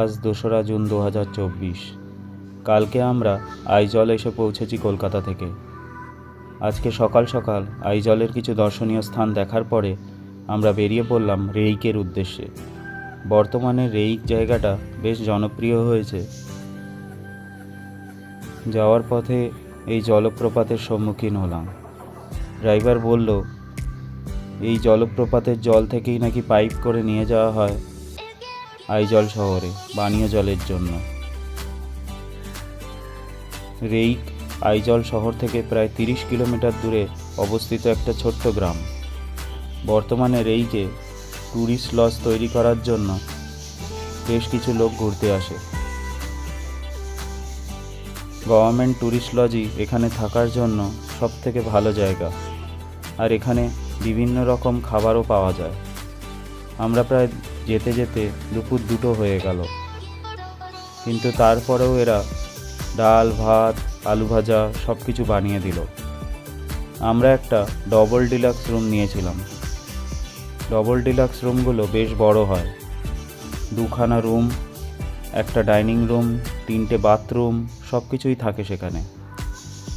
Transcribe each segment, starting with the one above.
আজ দোসরা জুন দু হাজার চব্বিশ। কালকে আমরা আইজল এসে পৌঁছেছি কলকাতা থেকে। আজকে সকাল সকাল আইজলের কিছু দর্শনীয় স্থান দেখার পরে আমরা বেরিয়ে পড়লাম রেইকের উদ্দেশ্যে। বর্তমানে রেইক জায়গাটা বেশ জনপ্রিয় হয়েছে। যাওয়ার পথে এই জলপ্রপাতের সম্মুখীন হলাম। ড্রাইভার বলল, এই জলপ্রপাতের জল থেকেই নাকি পাইপ করে নিয়ে যাওয়া হয়? আইজল শহরে পানীয় জলের জন্য। রেইক আইজল শহর থেকে প্রায় তিরিশ কিলোমিটার দূরে অবস্থিত একটা ছোট্ট গ্রাম। বর্তমানে রেইকে ট্যুরিস্ট লজ তৈরি করার জন্য বেশ কিছু লোক ঘুরতে আসে। গভর্নমেন্ট ট্যুরিস্ট লজই এখানে থাকার জন্য সব থেকে ভালো জায়গা। আর এখানে বিভিন্ন রকম খাবারও পাওয়া যায়। আমরা প্রায় যেতে যেতে দুপুর দুটো হয়ে গেল। কিন্তু তারপরেও এরা ডাল, ভাত, আলু ভাজা সব কিছু বানিয়ে দিল। আমরা একটা ডবল ডিলাক্স রুম নিয়েছিলাম। ডবল ডিলাক্স রুমগুলো বেশ বড় হয়। দুখানা রুম একটা ডাইনিং রুম তিনটে বাথরুম সব কিছুই থাকে সেখানে।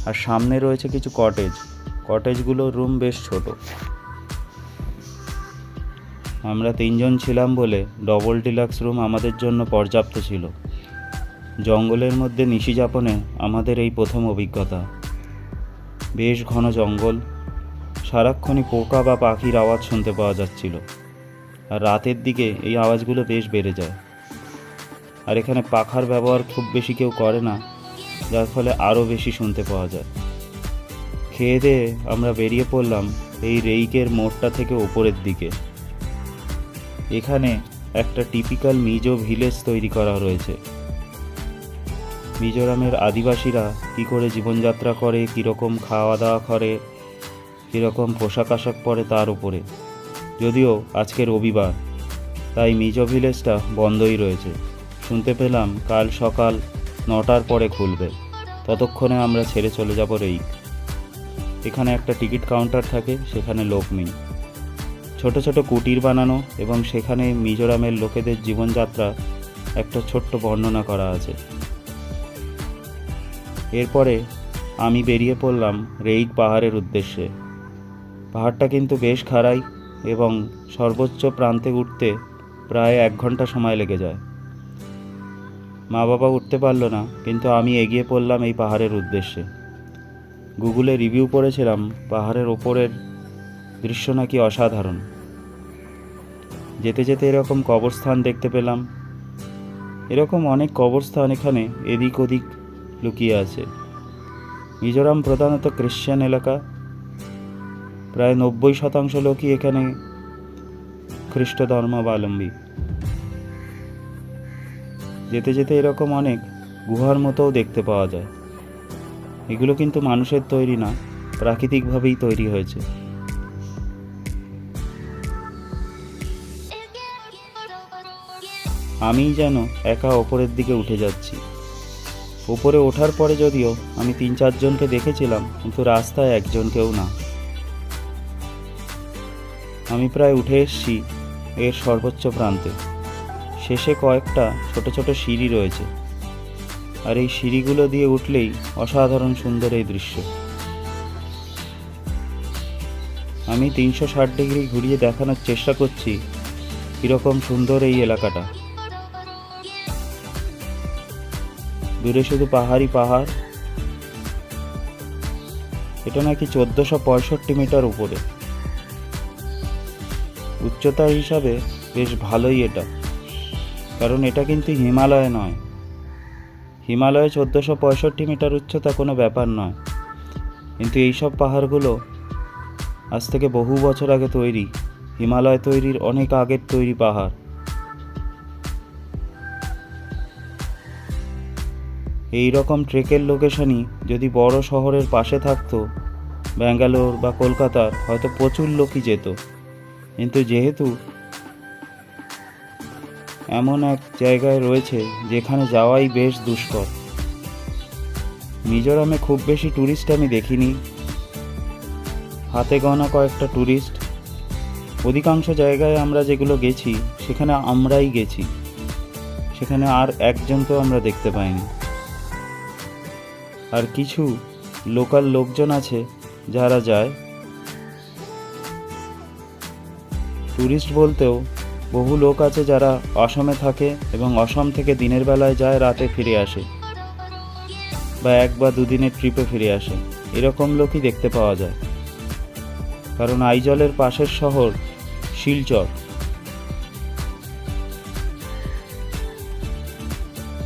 আর সামনে রয়েছে কিছু কটেজ কটেজগুলোর রুম বেশ ছোট। আমরা তিনজন ছিলাম বলে ডবল ডিলাক্স রুম আমাদের জন্য পর্যাপ্ত ছিল। জঙ্গলের মধ্যে নিশিযাপনে আমাদের এই প্রথম অভিজ্ঞতা। বেশ ঘন জঙ্গল, সারাক্ষণই পোকা বা পাখির আওয়াজ শুনতে পাওয়া যাচ্ছিল। আর রাতের দিকে এই আওয়াজগুলো বেশ বেড়ে যায়। আর এখানে পাখার ব্যবহার খুব বেশি কেউ করে না, যার ফলে আরও বেশি শুনতে পাওয়া যায়। খেয়ে আমরা বেরিয়ে পড়লাম এই রেইকের মোড়টা থেকে ওপরের দিকে। এখানে একটা টিপিক্যাল মিজো ভিলেজ তৈরি করা রয়েছে। মিজোরামের আদিবাসীরা কী করে জীবনযাত্রা করে, কীরকম খাওয়া দাওয়া করে, কীরকম পোশাক আশাক পরে তার উপরে। যদিও আজকে রবিবার, তাই মিজো ভিলেজটা বন্ধই রয়েছে। শুনতে পেলাম কাল সকাল নটার পরে খুলবে। ততক্ষণে আমরা ছেড়ে চলে যাব রেই এখানে একটা টিকিট কাউন্টার থাকে, সেখানে লোক নেই। ছোট ছোট কুটির বানানো এবং সেখানে মিজোরামের লোকেদের জীবনযাত্রা একটা ছোট্ট বর্ণনা করা আছে। এরপরে আমি বেরিয়ে পড়লাম রেইক পাহাড়ের উদ্দেশ্যে। পাহাড়টা কিন্তু বেশ খাড়াই এবং সর্বোচ্চ প্রান্তে উঠতে প্রায় এক ঘণ্টা সময় লেগে যায়। মা বাবা উঠতে পারল না, কিন্তু আমি এগিয়ে পড়লাম এই পাহাড়ের উদ্দেশ্যে। গুগলে রিভিউ পড়েছিলাম পাহাড়ের ওপরের দৃশ্য নাকি অসাধারণ। যেতে যেতে এরকম কবরস্থান দেখতে পেলাম। এরকম অনেক কবরস্থান এখানে এদিক ওদিক লুকিয়ে আছে। মিজোরাম প্রধানত খ্রিশ্চান এলাকা। প্রায় নব্বই শতাংশ লোকই এখানে খ্রিস্ট ধর্মাবলম্বী যেতে যেতে এরকম অনেক গুহার মতোও দেখতে পাওয়া যায়। এগুলো কিন্তু মানুষের তৈরি না, প্রাকৃতিকভাবেই তৈরি হয়েছে। আমিই যেন একা ওপরের দিকে উঠে যাচ্ছি। ওপরে ওঠার পরে যদিও আমি তিন চারজনকে দেখেছিলাম, কিন্তু রাস্তায় একজনকেও না। আমি প্রায় উঠে এসেছি এর সর্বোচ্চ প্রান্তে। শেষে কয়েকটা ছোট ছোট সিঁড়ি রয়েছে। আর এই সিঁড়িগুলো দিয়ে উঠলেই অসাধারণ সুন্দর এই দৃশ্য। আমি তিনশো ষাট ডিগ্রি ঘুরিয়ে দেখানোর চেষ্টা করছি কীরকম সুন্দর এই এলাকাটা। দূরে শুধু পাহাড়ই পাহাড়? এটা নাকি চোদ্দোশো পঁয়ষট্টি মিটার উপরে। উচ্চতা হিসাবে বেশ ভালোই এটা। কারণ এটা কিন্তু হিমালয় নয়। হিমালয়ে চোদ্দোশো পঁয়ষট্টি মিটার উচ্চতা কোনো ব্যাপার নয়। কিন্তু এইসব পাহাড়গুলো আজ থেকে বহু বছর আগে তৈরি। হিমালয় তৈরির অনেক আগের তৈরি পাহাড়। এই রকম ট্রেকের লোকেশনই যদি বড় শহরের পাশে থাকতো, ব্যাঙ্গালোর বা কলকাতার হয়তো প্রচুর লোকই যেত। কিন্তু যেহেতু এমন এক জায়গায় রয়েছে যেখানে যাওয়াই বেশ দুষ্কর। মিজোরামে খুব বেশি ট্যুরিস্ট আমি দেখিনি। হাতে গোনা কয়েকটা ট্যুরিস্ট অধিকাংশ জায়গায় আমরা যেগুলো গেছি, সেখানে আমরাই গেছি। সেখানে আর একজনকেও আমরা দেখতে পাইনি। আর কিছু লোকাল লোকজন আছে যারা যায়। ট্যুরিস্ট বলতেও বহু লোক আছে যারা অসমে থাকে এবং অসম থেকে দিনের বেলায় যায়, রাতে ফিরে আসে বা এক বা দুদিনের ট্রিপে ফিরে আসে। এরকম লোকই দেখতে পাওয়া যায়। কারণ আইজলের পাশের শহর শিলচর।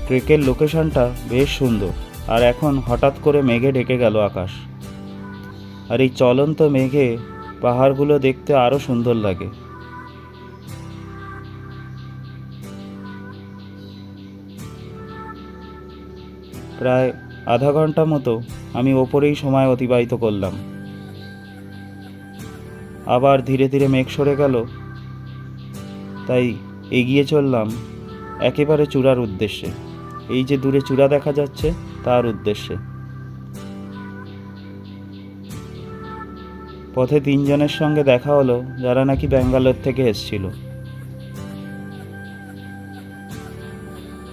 ট্রেকের লোকেশনটা বেশ সুন্দর। আর এখন হঠাৎ করে মেঘে ঢেকে গেল আকাশ। আর এই চলন্ত মেঘে পাহাড়গুলো দেখতে আরও সুন্দর লাগে। প্রায় আধা ঘণ্টা মতো আমি ওপরেই সময় অতিবাহিত করলাম। আবার ধীরে ধীরে মেঘ সরে গেল। তাই এগিয়ে চললাম একেবারে চূড়ার উদ্দেশ্যে। এই যে দূরে চূড়া দেখা যাচ্ছে তার উদ্দেশ্যে। পথে তিনজনের সঙ্গে দেখা হলো, যারা নাকি ব্যাঙ্গালোর থেকে এসছিল।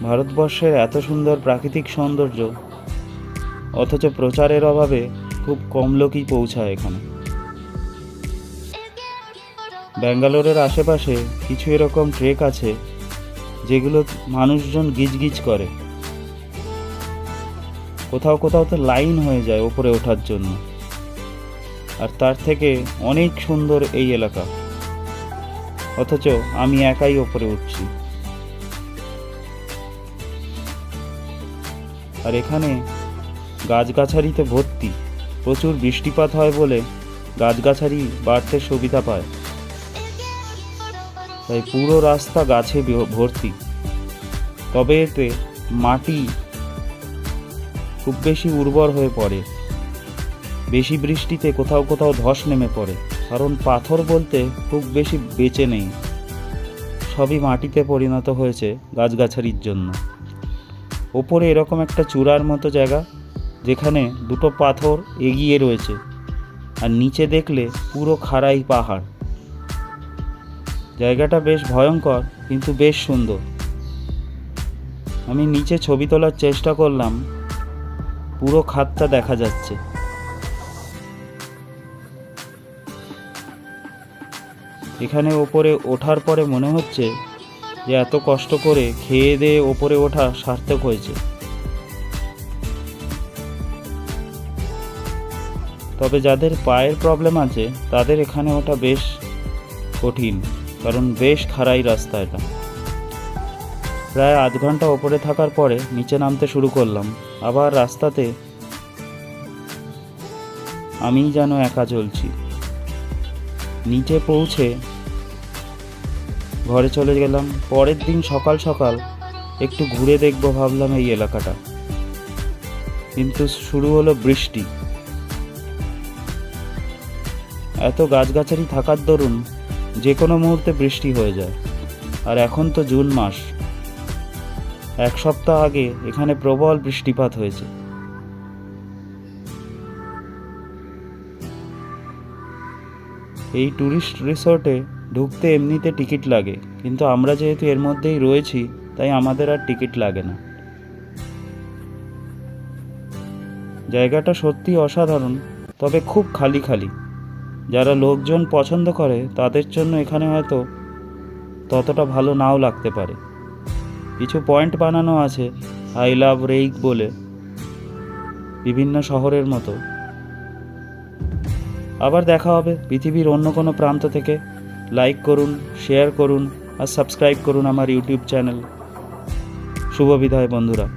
ভারতবর্ষের এত সুন্দর প্রাকৃতিক সৌন্দর্য, অথচ প্রচারের অভাবে খুব কম লোকই পৌঁছায় এখানে। ব্যাঙ্গালোরের আশেপাশে কিছু এরকম ট্রেক আছে, যেগুলো মানুষজন গিজগিজ করে। কোথাও কোথাও তো লাইন হয়ে যায় ওপরে ওঠার জন্য। আর তার থেকে অনেক সুন্দর এই এলাকা। অথচ আমি একাই ওপরে উঠছি। আর এখানে গাছগাছালিতে ভর্তি। প্রচুর বৃষ্টিপাত হয় বলে গাছগাছালি বাড়তে সুবিধা পায়। তাই পুরো রাস্তা গাছে ভর্তি। তবে এতে মাটি খুব বেশি উর্বর হয়ে পড়ে। বেশি বৃষ্টিতে কোথাও কোথাও ধস নেমে পড়ে, কারণ পাথর বলতে খুব বেশি বেঁচে নেই। সবই মাটিতে পরিণত হয়েছে গাছগাছালির জন্য। ওপরে এরকম একটা চূড়ার মতো জায়গা, যেখানে দুটো পাথর এগিয়ে রয়েছে, আর নিচে দেখলে পুরো খাড়াই পাহাড়। জায়গাটা বেশ ভয়ঙ্কর, কিন্তু বেশ সুন্দর। আমি নিচে ছবি তোলার চেষ্টা করলাম পুরো খাতটা দেখা যাচ্ছে। এখানে ওপরে ওঠার পরে মনে হচ্ছে যে এত কষ্ট করে খেয়ে দিয়ে ওপরে ওঠা সার্থক হয়েছে। তবে যাদের পায়ের প্রবলেম আছে, তাদের এখানে ওঠা বেশ কঠিন, কারণ বেশ খারাই রাস্তা এটা। প্রায় আধ ঘণ্টা ওপরে থাকার পরে নিচে নামতে শুরু করলাম। আবার রাস্তাতে আমি যেন একা চলছি নিচে পৌঁছে ঘরে চলে গেলাম। পরের দিন সকাল সকাল একটু ঘুরে দেখব ভাবলাম এই এলাকাটা। কিন্তু শুরু হলো বৃষ্টি। এত গাছগাছালি থাকার দরুন যে কোনো মুহূর্তে বৃষ্টি হয়ে যায়। আর এখন তো জুন মাস। এক সপ্তাহ আগে এখানে প্রবল বৃষ্টিপাত হয়েছে। এই ট্যুরিস্ট রিসর্টে ঢুকতে এমনিতে টিকিট লাগে, কিন্তু আমরা যেহেতু এর মধ্যেই রয়েছি, তাই আমাদের আর টিকিট লাগে না। জায়গাটা সত্যি অসাধারণ, তবে খুব খালি খালি। যারা লোকজন পছন্দ করে, তাদের জন্য এখানে হয়তো ততটা ভালো নাও লাগতে পারে। কিছু পয়েন্ট বানানো আছে, আই লাভ রেইক বলে। বিভিন্ন শহরের মতো। আবার দেখা হবে পৃথিবীর অন্য কোনো প্রান্ত থেকে। লাইক করুন, শেয়ার করুন আর সাবস্ক্রাইব করুন আমার ইউটিউব চ্যানেল। শুভ বিদায় বন্ধুরা।